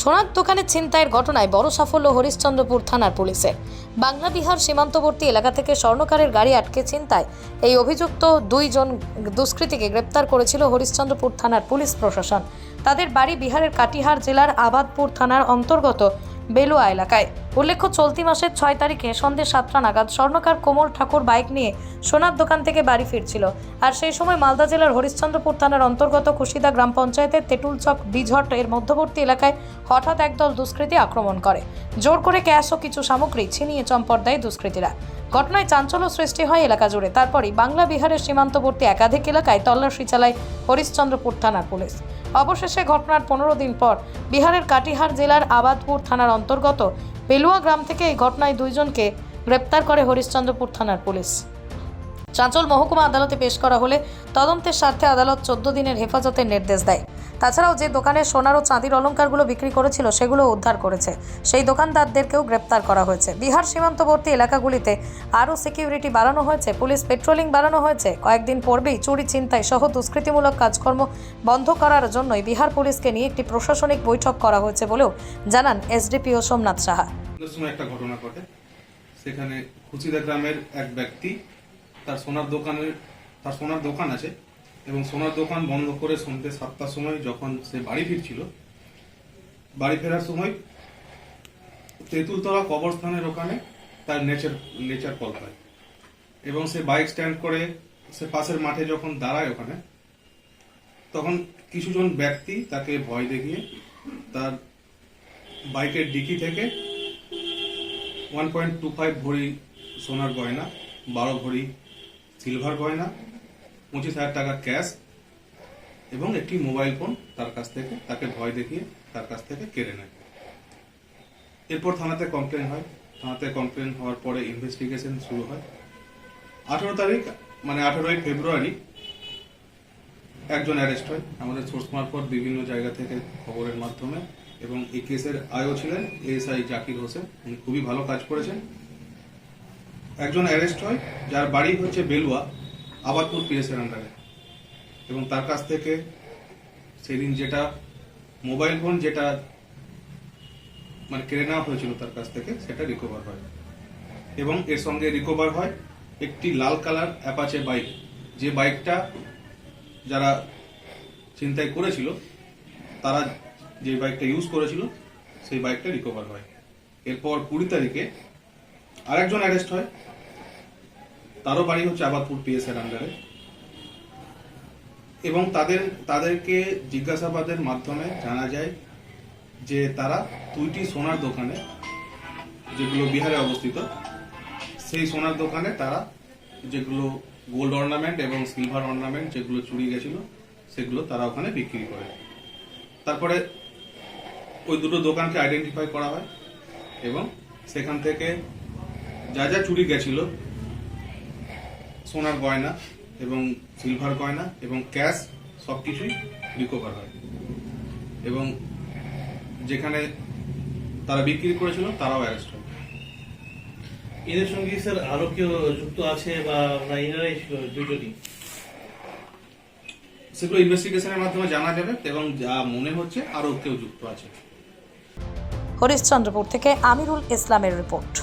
সোনার দোকানের ছিনতাইয়ের ঘটনায় বড় সাফল্য হরিশ্চন্দ্রপুর থানার পুলিশের। বাংলা বিহার সীমান্তবর্তী এলাকা থেকে স্বর্ণকারের গাড়ি আটকে ছিনতায় এই অভিযুক্ত দুইজন দুষ্কৃতীকে গ্রেপ্তার করেছিল হরিশ্চন্দ্রপুর থানার পুলিশ প্রশাসন। তাদের বাড়ি বিহারের কাটিহার জেলার আবাদপুর থানার অন্তর্গত বেলুয়া এলাকায়। উল্লেখ্য, চলতি মাসের ছয় তারিখে সন্ধ্যে সাতটা নাগাদ স্বর্ণকার কোমল ঠাকুর বাইক নিয়ে সোনার দোকান থেকে বাড়ি ফিরছিল। আর সেই সময় মালদা জেলার হরিশ্চন্দ্রপুর থানার অন্তর্গত কুশিদা গ্রাম পঞ্চায়েতের তেঁতুলচক বিঝট এর মধ্যবর্তী এলাকায় হঠাৎ একদল দুষ্কৃতী আক্রমণ করে। জোর করে ক্যাশ ও কিছু সামগ্রী ছিনিয়ে চম্পট দেয় দুষ্কৃতীরা। ঘটনায় চাঞ্চল্য সৃষ্টি হয় এলাকা জুড়ে। তারপরই বাংলা বিহারের সীমান্তবর্তী একাধিক এলাকায় তল্লাশি চালায় হরিশ্চন্দ্রপুর থানার পুলিশ। অবশেষে ঘটনার পনেরো দিন পর বিহারের কাটিহার জেলার আবাদপুর থানার অন্তর্গত বেলুয়া গ্রাম থেকে এই ঘটনায় দুইজনকে গ্রেপ্তার করে হরিশ্চন্দ্রপুর থানার পুলিশ। চাঁচল মহকুমা আদালতে পেশ করা হলে তদন্তের স্বার্থে আদালত চোদ্দ দিনের হেফাজতের নির্দেশ দেয়। তাছাড়াও যে দোকানে সোনার ও চাঁদির অলংকারগুলো বিক্রি করেছিল, সেগুলো উদ্ধার করেছে। সেই দোকানদারদেরকেও গ্রেপ্তার করা হয়েছে। বিহার সীমান্তবর্তী এলাকাগুলিতে আরও সিকিউরিটি বাড়ানো হয়েছে, পুলিশ পেট্রোলিং বাড়ানো হয়েছে। কয়েকদিন পূর্বেই চুরি চিন্তায় সহ দুষ্কৃতিমূলক কাজকর্ম বন্ধ করার জন্যই বিহার পুলিশকে নিয়ে একটি প্রশাসনিক বৈঠক করা হয়েছে বলেও জানান এসডিপিও সোমনাথ সাহা। একটা ঘটনা ঘটে। সেখানে খুচিদা গ্রামের এক ব্যক্তি তার সোনার দোকানের, তার সোনার দোকান আছে এবং সোনার দোকান বন্ধ করে সন্ধ্যে সাতটার সময় যখন সে বাড়ি ফিরছিল, বাড়ি ফেরার সময় তেঁতুলতলা কবরস্থানের ওখানে তার নেচার নেচার কল হয় এবং সে বাইক স্ট্যান্ড করে সে পাশের মাঠে যখন দাঁড়ায় ওখানে, তখন কিছুজন ব্যক্তি তাকে ভয় দেখিয়ে তার বাইকের ডিকি থেকে ওয়ান পয়েন্ট টু ফাইভ ভরি সোনার গয়না, বারো ভরি সিলভার গয়না পঁচিশ হাজার টাকা ক্যাশ এবং একটি মোবাইল ফোন তার কাছ থেকে, তাকে ভয় দেখিয়ে তার কাছ থেকে কেড়ে নেয়। এরপর থানাতে কমপ্লেন হয়। থানাতে কমপ্লেন হওয়ার পরে ইনভেস্টিগেশন শুরু হয়। আঠেরো তারিখ মানে আঠেরোই ফেব্রুয়ারি একজন অ্যারেস্ট হয়। আমাদের সোর্স মারফত বিভিন্ন জায়গা থেকে খবরের মাধ্যমে এবং এই কেসের আয়ও ছিলেন এএসআই জাকির হোসেন। উনি খুবই ভালো কাজ করেছেন। একজন অ্যারেস্ট হয়, যার বাড়ি হচ্ছে বেলুয়া, আবাদপুর পিএসের আন্ডারে। এবং তার কাছ থেকে সেদিন যেটা মোবাইল ফোন যেটা মানে কেড়ে নেওয়া হয়েছিল তার কাছ থেকে, সেটা রিকভার হয়। এবং এর সঙ্গে রিকভার হয় একটি লাল কালার অ্যাপাচে বাইক যে বাইকটা যারা চিন্তায় করেছিল, তারা যে বাইকটা ইউজ করেছিল, সেই বাইকটা রিকভার হয়। এরপর কুড়ি তারিখে আরেকজন অ্যারেস্ট হয় তারও বাড়ি হচ্ছে আবাদপুর পিএস এর আন্ডারে এবং তাদের, তাদেরকে জিজ্ঞাসাবাদের মাধ্যমে জানা যায় যে তারা দুইটি সোনার দোকানে, যেগুলো বিহারে অবস্থিত, সেই সোনার দোকানে তারা যেগুলো গোল্ড অর্নামেন্ট এবং সিলভার অর্নামেন্ট যেগুলো চুরি গেছিল, সেগুলো তারা ওখানে বিক্রি করে। তারপরে ওই দুটো দোকানকে আইডেন্টিফাই করা হয় এবং সেখান থেকে যা যা চুরি গেছিল সোনার গয়না এবং সিলভার গয়না এবং ক্যাশ সব কিছুই রিকভার হয়। এবং যেখানে তারা বিক্রি করেছিল তারাও অ্যারেস্ট হয়। এদের সঙ্গে কি স্যার আরও কেউ যুক্ত আছে বা এনারাই ছিল দুজনই? সেগুলো ইনভেস্টিগেশনের মাধ্যমে জানা যাবে এবং যা মনে হচ্ছে আরও কেউ যুক্ত আছে। হরিশ্চন্দ্রপুর থেকে আমিরুল ইসলামের রিপোর্ট।